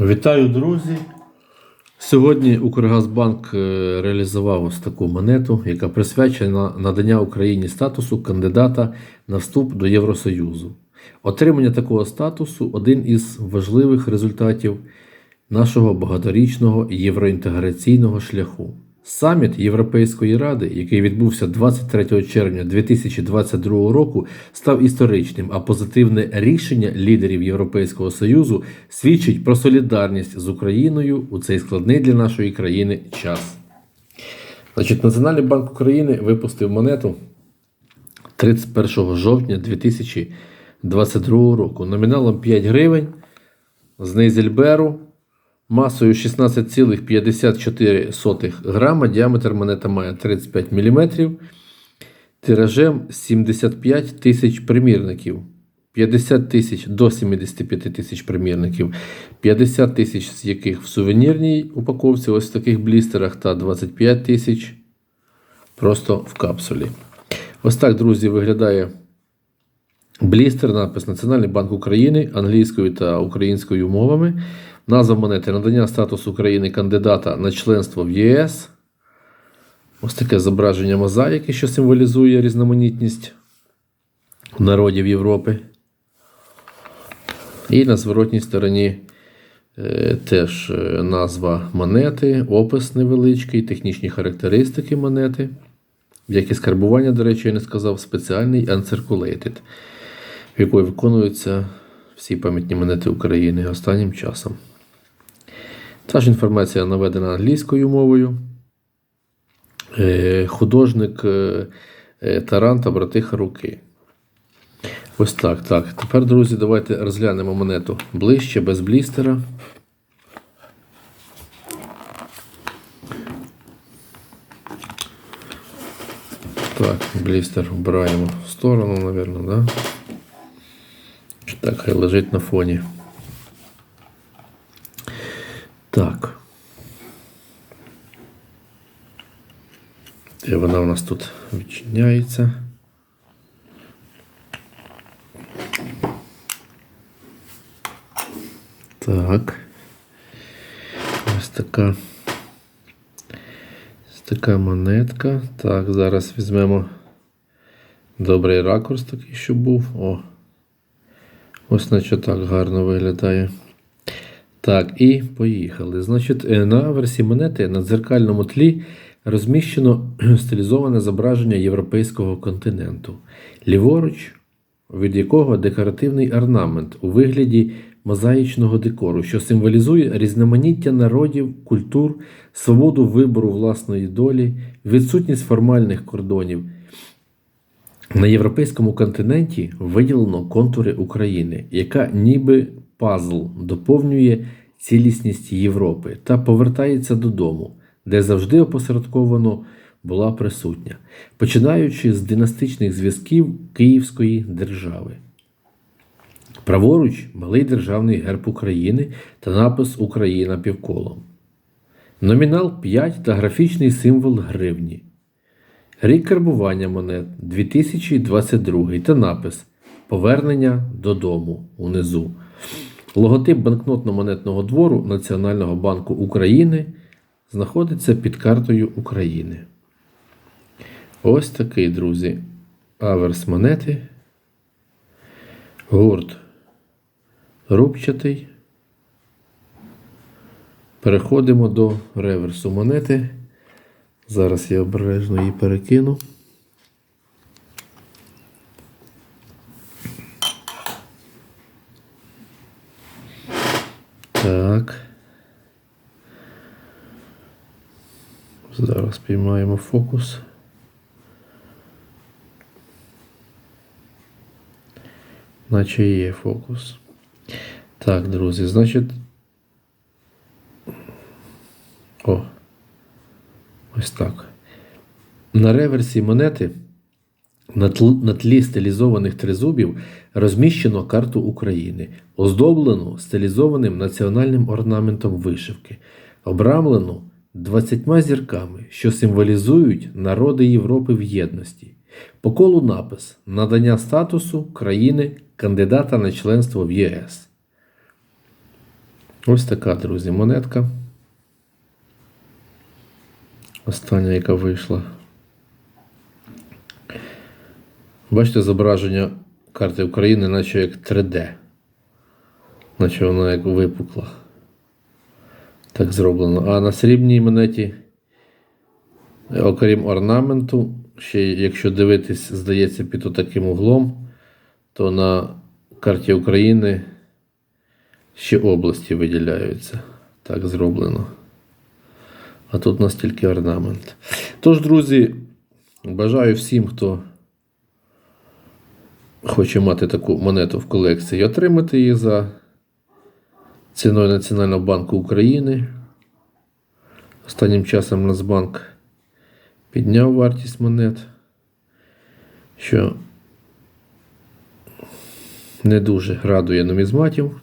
Вітаю, друзі! Сьогодні Укргазбанк е, реалізував ось таку монету, яка присвячена надання Україні статусу кандидата на вступ до Євросоюзу. Отримання такого статусу один із важливих результатів нашого багаторічного євроінтеграційного шляху. Саміт Європейської ради, який відбувся 23 червня 2022 року, став історичним, а позитивне рішення лідерів Європейського Союзу свідчить про солідарність з Україною у цей складний для нашої країни час. Значить, Національний банк України випустив монету 31 жовтня 2022 року номіналом 5 гривень з Нейзельберу масою 16,54 грама, діаметр монета має 35 мм, тиражем 75 тисяч примірників, 50 тисяч до 75 тисяч примірників, 50 тисяч з яких в сувенірній упаковці, ось в таких блістерах, та 25 тисяч просто в капсулі. Ось так, друзі, виглядає блістер, напис Національний банк України англійською та українською мовами. Назва монети надання статусу України кандидата на членство в ЄС. Ось таке зображення мозаїки, що символізує різноманітність народів Європи. І на зворотній стороні е, теж е, назва монети, опис невеличкий, технічні характеристики монети. Як і скарбування, до речі, я не сказав, спеціальний uncirculated, в якої виконуються всі пам'ятні монети України останнім часом. Та ж інформація наведена англійською мовою. Е, Художник е, е, Таран та братиха руки. Ось так. так. Тепер, друзі, давайте розглянемо монету ближче, без блістера. Так, блістер вбираємо в сторону, мабуть, да? Так, хай лежить на фоні. Так. Де вона у нас тут відчиняється? Так. Ось така. Ось така монетка. Так, зараз візьмемо добрий ракурс такий, що був. О. Ось наче так гарно виглядає. Так, і поїхали. Значить, е, на версії монети на дзеркальному тлі розміщено стилізоване зображення європейського континенту, ліворуч, від якого декоративний орнамент у вигляді мозаїчного декору, що символізує різноманіття народів, культур, свободу вибору власної долі, відсутність формальних кордонів. На європейському континенті виділено контури України, яка ніби пазл доповнює цілісність Європи та повертається додому, де завжди опосередковано була присутня, починаючи з династичних зв'язків Київської держави. Праворуч малий державний герб України та напис Україна півколом. Номінал 5 та графічний символ гривні. Рік карбування монет 2022 та напис Повернення додому унизу. Логотип банкнотно-монетного двору Національного банку України знаходиться під картою України. Ось такий, друзі, аверс монети. Гурт рубчатий. Переходимо до реверсу монети. Зараз я обережно її перекину. Так. Зараз піймаємо фокус. Наче є фокус. Так, друзі, значить. О. Ось так. На реверсі монети на, тлі стилізованих тризубів розміщено карту України, оздоблену стилізованим національним орнаментом вишивки, обрамлену 20 зірками, що символізують народи Європи в єдності. По колу напис Надання статусу країни кандидата на членство в ЄС. Ось така, друзі, монетка. Остання, яка вийшла. Бачите зображення карти України, наче як 3D. Наче вона як випукла. Так зроблено. А на срібній монеті, окрім орнаменту, ще якщо дивитись, здається, під таким углом, то на карті України ще області виділяються. Так зроблено. А тут у нас тільки орнамент. Тож, друзі, бажаю всім, хто хоче мати таку монету в колекції, отримати її за ціною Національного банку України. Останнім часом Нацбанк підняв вартість монет, що не дуже радує нумізматів.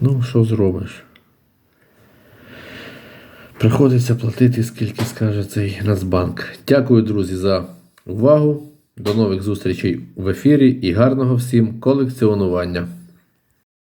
Ну, що зробиш? Приходиться платити, скільки скаже цей Нацбанк. Дякую, друзі, за увагу. До нових зустрічей в ефірі і гарного всім колекціонування.